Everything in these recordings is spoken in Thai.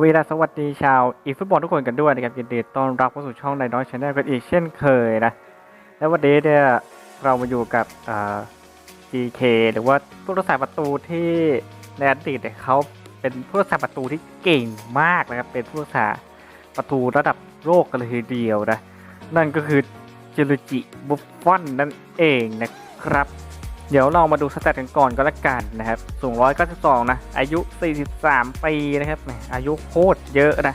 สวีดัสสวัสดีชาวอีฟุตบอลทุกคนกันด้วยนะครับยินดีต้อนรับเข้าสู่ช่องในน้อยชาแนลกันอีกเช่นเคยนะ และวันนี้เนี่ยเรามาอยู่กับ GK หรือว่าผู้รักษาประตูที่ในอดีตเนี่ยเขาเป็นผู้รักษาประตูที่เก่งมากนะครับเป็นผู้รักษาประตูระดับโลกกันเลยทีเดียวนะนั่นก็คือจิรุจิบุฟฟอนนั่นเองนะครับ เดี๋ยวเรามาดูสแตทกันก่อนก็แล้วกันนะครับสูง192 นะ อายุ 43 ปีนะครับอายุโคตรเยอะนะ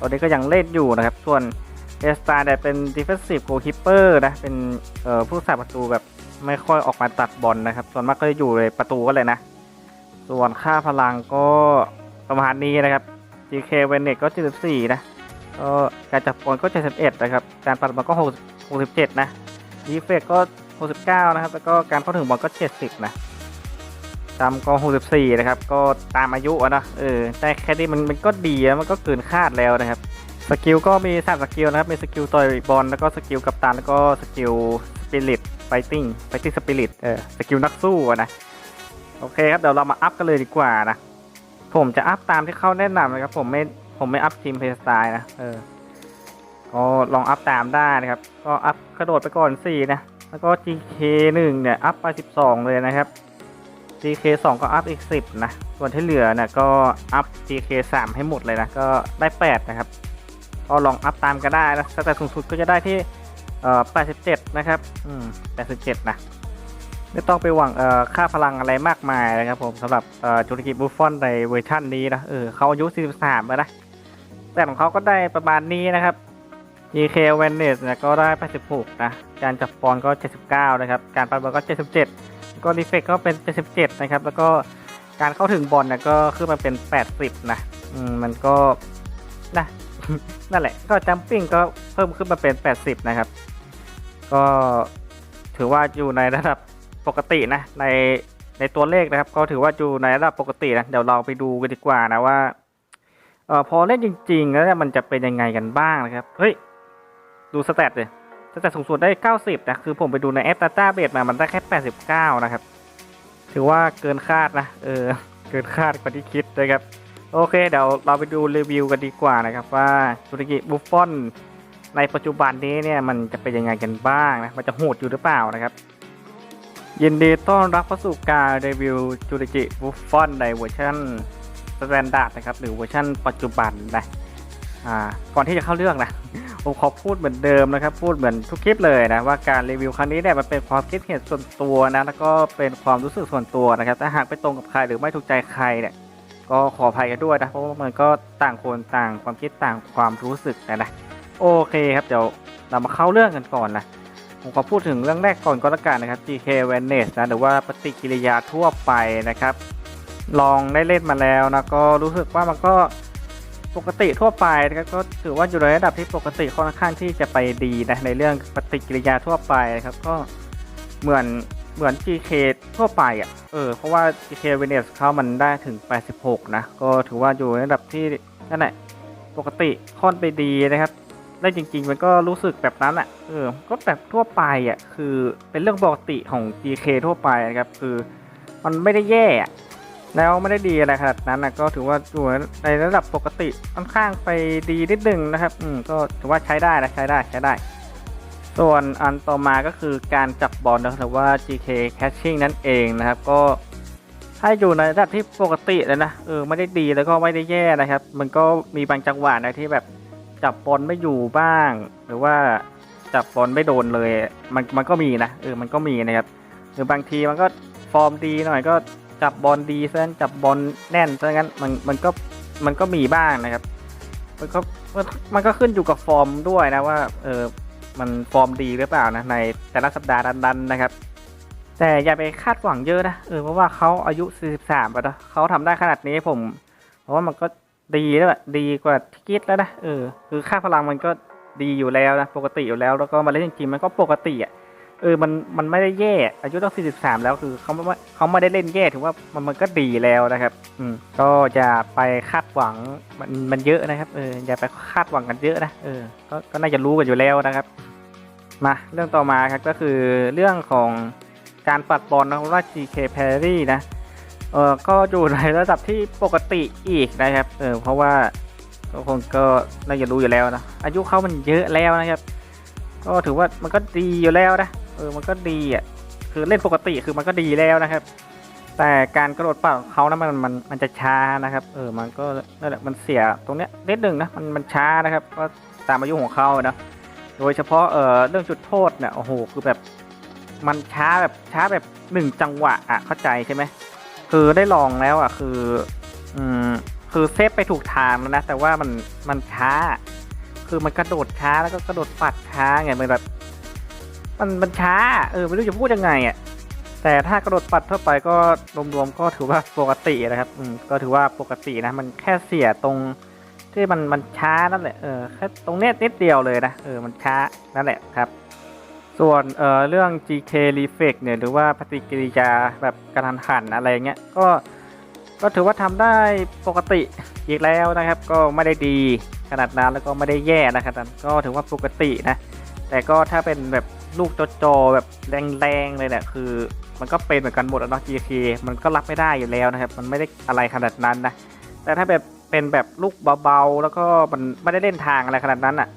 ตอนนี้ก็ยังเล่นอยู่นะครับ ส่วนเอสตาเนี่เป็น defensive goalkeeper นะ เป็นผู้รักษาประตูแบบไม่ค่อยออกมาตัดบอลนะครับ ส่วนมากก็จะอยู่ในประตูก็เลยนะ ส่วนค่าพลังก็ประมาณนี้นะครับ GK w e n n e t ก็ 74 นะก็การจับบอลก็ 71 นะครับ การปัดบอลก็ 67 นะดีเฟกก็ 69 นะครับ แล้วก็การเข้าถึงบอลก็ 70 นะตามก็64 นะครับ ก็ตามอายุอะนะเออแต่แค่นี้มันมันก็ดีแล้วมันก็เกินคาดแล้วนะครับ สกิลก็มีสามสกิลนะครับ มีสกิลต่อยบอล แล้วก็สกิลกัปตัน แล้วก็สกิลสปิริตไฟติ้งไฟติ้งสปิริต เออ สกิลนักสู้นะ โอเคครับ เดี๋ยวเรามาอัพกันเลยดีกว่านะ ผมจะอัพตามที่เขาแนะนำนะครับ ผมไม่ ผมไม่อัพทีมเพย์สไตล์นะ เออก็ลองอัพตามได้นะครับ ก็อัพกระโดดไปก่อน4นะ แล้วก็ GK 1 เนี่ย อัพไป 12 เลยนะครับ GK 2 ก็อัพอีก 10 นะ ส่วนที่เหลือเนี่ยก็อัพ GK 3 ให้หมดเลยนะ ก็ได้ 8 นะครับ ก็ลองอัพตามก็ได้นะแต่สูงสุดก็จะได้ที่เอ่อ87 นะครับ อืม 87 นะ ไม่ต้องไปหวังเอ่อค่าพลังอะไรมากมายนะครับผมสำหรับเอ่อจุลกิจบุฟฟอนในเวอร์ชันนี้นะ เออเขาอายุ 43 แล้วนะ แต่ของเขาก็ได้ประมาณนี้นะครับ EK w e n n e s เนี่ยก็ได้ 86 นะ การจับบอลก็ 79 นะครับ การปัดบอลก็ 77 ก็ดีเฟกก็เป็น 77 นะครับ แล้วก็การเข้าถึงบอลเนี่ยก็ขึ้นมาเป็น 80 นะ อืม มันก็นะนั่นแหละ ก็จัมปิ้งก็เพิ่มขึ้นมาเป็น 80 นะครับ ก็ถือว่าอยู่ในระดับปกตินะ ในในตัวเลขนะครับ ก็ถือว่าอยู่ในระดับปกตินะ เดี๋ยวเราไปดูกันดีกว่านะว่า เออพอเล่นจริงๆ แล้วมันจะเป็นยังไงกันบ้างนะครับ เฮ้ย ดูสแตทเลยสแตทสูงสุดได้ 90 นะ คือผมไปดูในแอป Database มา มันได้แค่ 89 นะครับ ถือว่าเกินคาดนะ เออ เกินคาดกว่าที่คิดนะครับ โอเค เดี๋ยวเราไปดูรีวิวกันดีกว่านะครับ ว่าธุรกิจบุฟฟอนในปัจจุบันนี้เนี่ยมันจะเป็นยังไงกันบ้างนะ มันจะโหดอยู่หรือเปล่านะครับยินดีต้อนรับเข้าสู่การรีวิวจูริจิบุฟฟอนในเวอร์ชันสแตนดาร์ดนะครับหรือเวอร์ชันปัจจุบันนะอ่าก่อนที่จะเข้าเรื่องนะ ผมขอพูดเหมือนเดิมนะครับ พูดเหมือนทุกคลิปเลยนะว่าการรีวิวครั้งนี้เนี่ยมันเป็นความคิดเห็นส่วนตัวนะแล้วก็เป็นความรู้สึกส่วนตัวนะครับถ้าหากไม่ตรงกับใครหรือไม่ถูกใจใครเนี่ยก็ขออภัยกันด้วยนะเพราะว่ามันก็ต่างคนต่างความคิดต่างความรู้สึกนะนะโอเคครับเดี๋ยวเรามาเข้าเรื่องกันก่อนนะผมขอพูดถึงเรื่องแรกก่อนก็แล้วกันนะครับ GK w e n n e s นะหรือว่าปฏิกิริยาทั่วไปนะครับ ลองได้เล่นมาแล้วนะก็รู้สึกว่ามันก็ ปกติทั่วไปนะครับก็ถือว่าอยู่ในระดับที่ปกติค่อนข้างที่จะไปดีนะในเรื่องปฏิกิริยาทั่วไปนะครับก็เหมือนเหมือน GK ทั่วไปอะเออเพราะว่า GK w e n n e s เขามันได้ถึง 86 นะ ก็ถือว่าอยู่ในระดับที่นั่นแหละปกติค่อนไปดีนะครับ ได้จริง ๆ มันก็รู้สึกแบบนั้นอะเออก็แบบทั่วไปอะคือเป็นเรื่องปกติของ GK ทั่วไปนะครับคือมันไม่ได้แย่ แล้วไม่ได้ดีอะไรขนาดนั้นนะก็ถือว่าอยู่ในระดับปกติค่อนข้างไปดีนิดหนึ่งนะครับอืมก็ถือว่าใช้ได้นะใช้ได้ใช้ได้ ส่วนอันต่อมาก็คือการจับบอลนะครับหรือว่า GK catching นั่นเองนะครับ ก็ถ้อยู่ในระดับที่ปกติเลยนะเออไม่ได้ดีแล้วก็ไม่ได้แย่นะครับ มันก็มีบางจังหวะนะที่แบบจับบอลไม่อยู่บ้าง หรือว่าจับบอลไม่โดนเลย มันมันก็มีนะเออมันก็มีนะครับหรือบางทีมันก็ฟอร์มดีหน่อยก็ จับบอลดีซะงั้นจับบอลแน่นซะงั้นมันมันก็มันก็มีบ้างนะครับ มันก็มันมันก็ขึ้นอยู่กับฟอร์มด้วยนะว่าเออมันฟอร์มดีหรือเปล่านะในแต่ละสัปดาห์นั้นๆนะครับ แต่อย่าไปคาดหวังเยอะนะเออเพราะว่าเขาอายุ 43แล้วนะเขาทำได้ขนาดนี้ผมเพราะว่ามันก็ดีแล้วดีกว่าที่คิดแล้วนะเออคือค่าพลังมันก็ดีอยู่แล้วนะปกติอยู่แล้วแล้วก็มาเล่นจริงๆมันก็ปกติอะ เออมันมันไม่ได้แย่ อายุต้อง43 แล้วคือเขาไม่เขาไม่ได้เล่นแย่ถือว่ามันมันก็ดีแล้วนะครับ อืมก็อย่าไปคาดหวังมันมันเยอะนะครับเอออย่าไปคาดหวังกันเยอะนะเออก็ก็น่าจะรู้กันอยู่แล้วนะครับมาเรื่องต่อมาครับก็คือเรื่องของการปัดบอลนะว่า GK Parry นะเออก็อยู่ในระดับที่ปกติอีกนะครับเออเพราะว่าก็คงก็น่าจะรู้อยู่แล้วนะอายุเขามันเยอะแล้วนะครับ ก็ถือว่ามันก็ดีอยู่แล้วนะ ออมันก็ดีอะคือเล่นปกติคือมันก็ดีแล้วนะครับ แต่การกระโดดป่าของเขานะมันมันมันจะช้านะครับ เออมันก็นั่นแหละมันเสียตรงเนี้ยนิดหนึ่งนะมันมันช้านะครับก็ตามอายุของเขานะโดยเฉพาะเออเรื่องจุดโทษเนี่ยโอ้โหคือแบบมันช้าแบบช้าแบบหนึ่งจังหวะอะเข้าใจใช่ไหมคือได้ลองแล้วอะคืออืมคือเซฟไปถูกทางแล้วนะแต่ว่ามันมันช้า คือมันกระโดดช้าแล้วก็กระโดดปัดช้าไงมันแบบ มันมันช้า เออไม่รู้จะพูดยังไงอะแต่ถ้ากระโดดปัดทั่วไปก็รวมๆก็ถือว่าปกตินะครับ อืมก็ถือว่าปกตินะ มันแค่เสียตรงที่มันมันช้านั่นแหละ เออแค่ตรงเนี้ยนิดเดียวเลยนะ เออ มันช้านั่นแหละครับ ส่วนเอ่อเรื่อง GK Reflex เนี่ย หรือว่าปฏิกิริยาแบบกระทันหันอะไรเงี้ย ก็ ก็ถือว่าทำได้ปกติอีกแล้วนะครับ ก็ไม่ได้ดีขนาดนั้นแล้วก็ไม่ได้แย่นะครับก็ถือว่าปกตินะ แต่ก็ถ้าเป็นแบบ ลูกโจๆแบบแรงๆเลยเนี่ยคือ มันก็เป็นเหมือนกันหมดอะเนาะ GK มันก็รับไม่ได้อยู่แล้วนะครับ มันไม่ได้อะไรขนาดนั้นนะ แต่ถ้าแบบเป็นแบบลูกเบาๆ แล้วก็มันไม่ได้เล่นทางอะไรขนาดนั้นอะ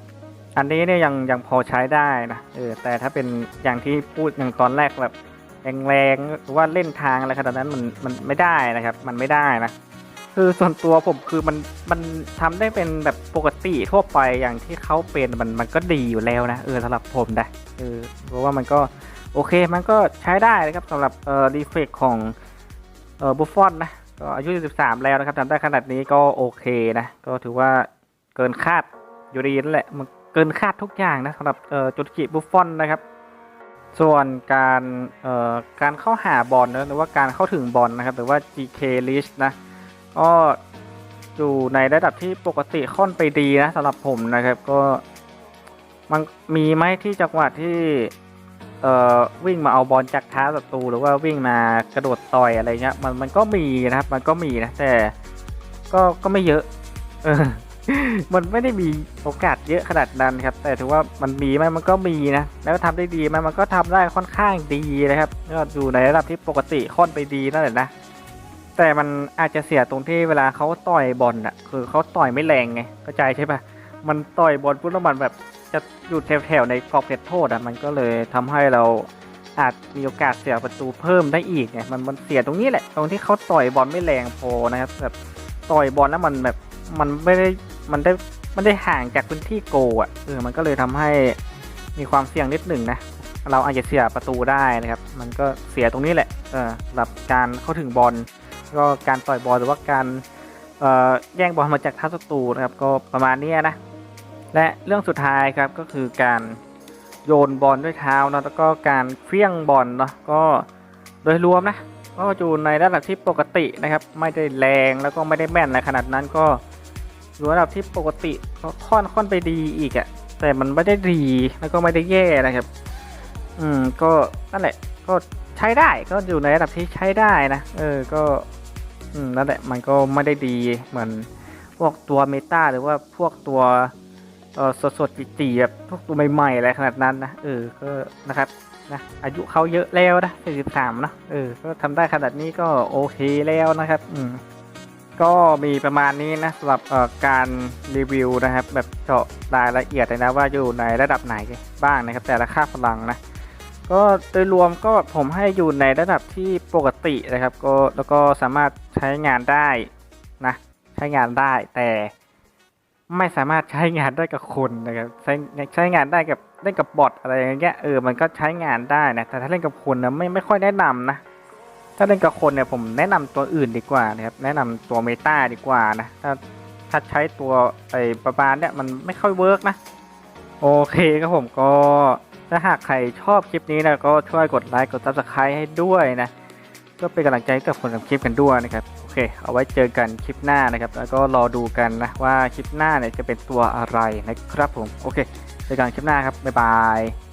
อันนี้เนี่ยยังยังพอใช้ได้นะเออแต่ถ้าเป็นอย่างที่พูดอย่างตอนแรกแบบแรงๆหรือว่าเล่นทางอะไรขนาดนั้นมันมันไม่ได้นะครับ มันไม่ได้นะ คือส่วนตัวผมคือมันมันทำได้เป็นแบบปกติทั่วไปอย่างที่เขาเป็นมันมันก็ดีอยู่แล้วนะเออสำหรับผมนะเออเพราะว่ามันก็โอเคมันก็ใช้ได้นะครับสำหรับเอ่อดีเฟกของเอ่อบุฟฟอนนะก็อายุ 13 แล้วนะครับทำได้ขนาดนี้ก็โอเคนะ ก็ถือว่าเกินคาดอยู่ดีนั่นแหละมันเกินคาดทุกอย่างนะสำหรับเอ่อจุดกิบุฟฟอนนะครับ ส่วนการเอ่อการเข้าหาบอลนะหรือว่าการเข้าถึงบอลนะครับ หรือว่า GK list นะ ก็อยู่ในระดับที่ปกติค่อนไปดีนะสำหรับผมนะครับก็มันมีไหมที่จังหวะที่เอ่อวิ่งมาเอาบอลจากเท้าศัตรูหรือว่าวิ่งมากระโดดต่อยอะไรเงี้ยมันมันก็มีนะครับ มันก็มีนะแต่ก็ก็ไม่เยอะเออมันไม่ได้มีโอกาสเยอะขนาดนั้นครับ แต่ถือว่ามันมีไหมมันก็มีนะแล้วทำได้ดีไหมมันก็ทำได้ค่อนข้างดีนะครับก็อยู่ในระดับที่ปกติค่อนไปดีนั่นแหละนะ แต่มันอาจจะเสียตรงที่เวลาเขาต่อยบอลอะ คือเขาต่อยไม่แรงไงเข้าใจใช่ปะมันต่อยบอลปุ๊บแล้วมันแบบจะอยู่แถวๆในกรอบเขตโทษอะ มันก็เลยทำให้เราอาจมีโอกาสเสียประตูเพิ่มได้อีกไงมันมันเสียตรงนี้แหละ ตรงที่เขาต่อยบอลไม่แรงพอนะครับแบบต่อยบอลแล้วมันแบบมันไม่ได้มันได้มันได้ห่างจากพื้นที่โกอะเออมันก็เลยทำให้มีความเสี่ยงนิดหนึ่งนะเราอาจจะเสียประตูได้นะครับ มันก็เสียตรงนี้แหละเออสำหรับการเข้าถึงบอล ก็การต่อยบอลหรือว่าการเอ่อแย่งบอลมาจากท้าศัตรูนะครับก็ประมาณนี้นะและเรื่องสุดท้ายครับก็คือการโยนบอลด้วยเท้าเนอะแล้วก็การเฟี้ยงบอลเนาะก็โดยรวมนะก็อยู่ในระดับที่ปกตินะครับ ไม่ได้แรงแล้วก็ไม่ได้แม่นอะไรขนาดนั้นก็อยู่ระดับที่ปกติก็ค่อนค่อนไปดีอีกอะแต่มันไม่ได้ดีแล้วก็ไม่ได้แย่นะครับ อืมก็นั่นแหละก็ ใช้ได้ก็อยู่ในระดับที่ใช้ได้นะ เออ ก็อืมนั่นแหละมันก็ไม่ได้ดีเหมือนพวกตัวเมตาหรือว่าพวกตัวเออสดสดๆจีๆแบบพวกตัวใหม่ๆอะไรขนาดนั้นนะเออก็นะครับนะอายุเขาเยอะแล้วนะ43นะเออก็ทำได้ขนาดนี้ก็โอเคแล้วนะครับ อืมก็มีประมาณนี้นะสำหรับการรีวิวนะครับ แบบเจาะรายละเอียดเลยนะว่าอยู่ในระดับไหนบ้างนะครับ แต่ละค่าพลังนะ ก็โดยรวมก็ผมให้อยู่ในระดับที่ปกตินะครับก็แล้วก็สามารถใช้งานได้นะใช้งานได้แต่ไม่สามารถใช้งานได้กับคนนะครับใช้ใช้งานได้กับเล่นกับบอทอะไรอย่างเงี้ยเออมันก็ใช้งานได้นะแต่ถ้าเล่นกับคนนะไม่ไม่ค่อยแนะนำนะถ้าเล่นกับคนเนี่ยผมแนะนำตัวอื่นดีกว่านะครับแนะนำตัวเมตาดีกว่านะถ้าถ้าใช้ตัวไอ้ประมาณเนี่ยมันไม่ค่อยเวิร์กนะโอเคครับผมก็ ถ้าหากใครชอบคลิปนี้นะก็ช่วยกดไลค์กด subscribe ให้ด้วยนะก็เป็นกำลังใจให้กับคนทำคลิปกันด้วยนะครับโอเค เอาไว้เจอกันคลิปหน้านะครับ แล้วก็รอดูกันนะว่าคลิปหน้าเนี่ยจะเป็นตัวอะไรนะครับผมโอเคเจอกันคลิปหน้าครับบ๊ายบาย